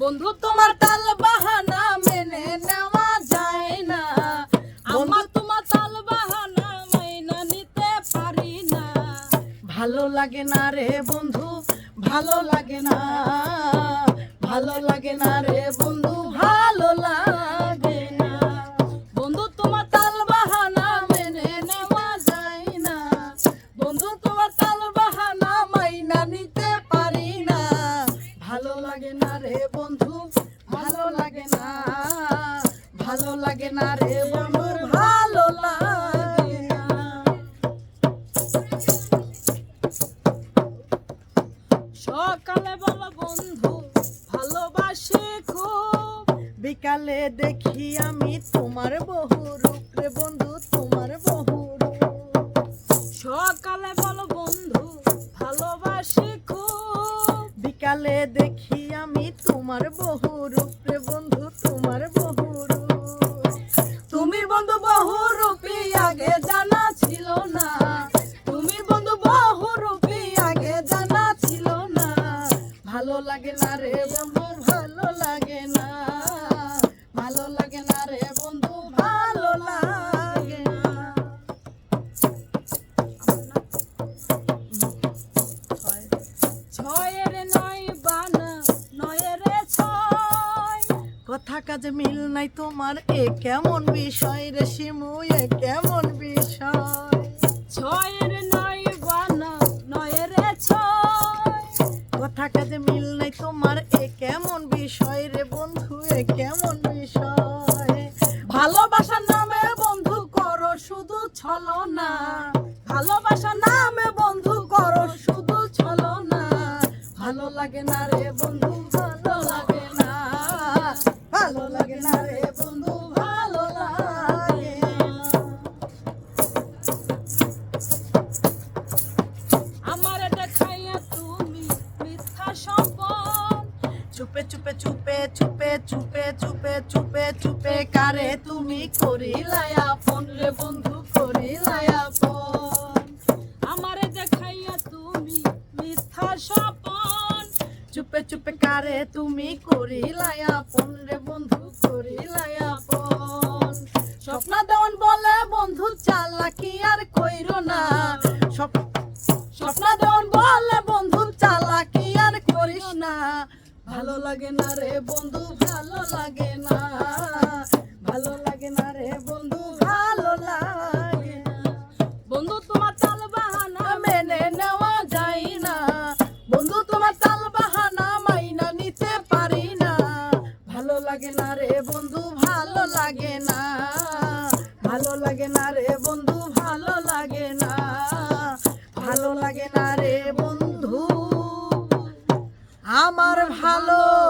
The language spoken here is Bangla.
বন্ধু তোমার তাল বাহানা মেনে নেওয়া যায় না। আমার তোমার তাল বাহানা মাইনা নিতে পারি না। ভালো লাগে না রে বন্ধু ভালো লাগে না। ভালো লাগে না রে বন্ধু ভালো লাগে লাগে না, ভালো লাগে না রে ভালো সকালে বলো বন্ধু, ভালোবাসে খুব। বিকালে দেখি আমি তোমার বহু বিকালে দেখি আমি তোমার বহু রূপ রে বন্ধু, তোমার বহু রূপ। তুমি বন্ধু বহু রূপী আগে জানা ছিল না। তুমি বন্ধু বহু রূপী আগে জানা ছিল না। ভালো লাগে না রে কথা কাজে মিল নাই তোমার এ কেমন বিষয় রে শিমু এ কেমন বিষয়? ছয়ের নয় বানা নয়ের ছয়। কথা কাজে মিল নাই তোমার এ কেমন বিষয় রে বন্ধু এ কেমন বিষয়? ভালোবাসার নামে বন্ধু করো শুধু ছলো না সম্পদ। চুপে চুপে চুপে চুপে চুপে চুপে চুপে চুপে কারে তুমি করিলাই আপন রে বন্ধু, করিলাই আপন। আমার দেখাইয়া তুমি মিথ্যা স্বপন। চুপে চুপে কারে তুমি করিলাই আপন রে বন্ধু, করিলাই আপন। স্বপ্ন দেওয়ান বলে বন্ধু চালাকি আর কইরো না। ভালো লাগে না রে বন্ধু, ভালো লাগে না। ভালো লাগে না রে বন্ধু, ভালো লাগে বন্ধু, তোমার চাল বাহানা মেনে নেওয়া যায় না। বন্ধু, তোমার তাল বাহানা মাইনা নিতে পারি না। ভালো লাগে না রে বন্ধু, ভালো লাগে না। ভালো লাগে না রে বন্ধু, ভালো লাগে না। ভালো লাগে না ভালো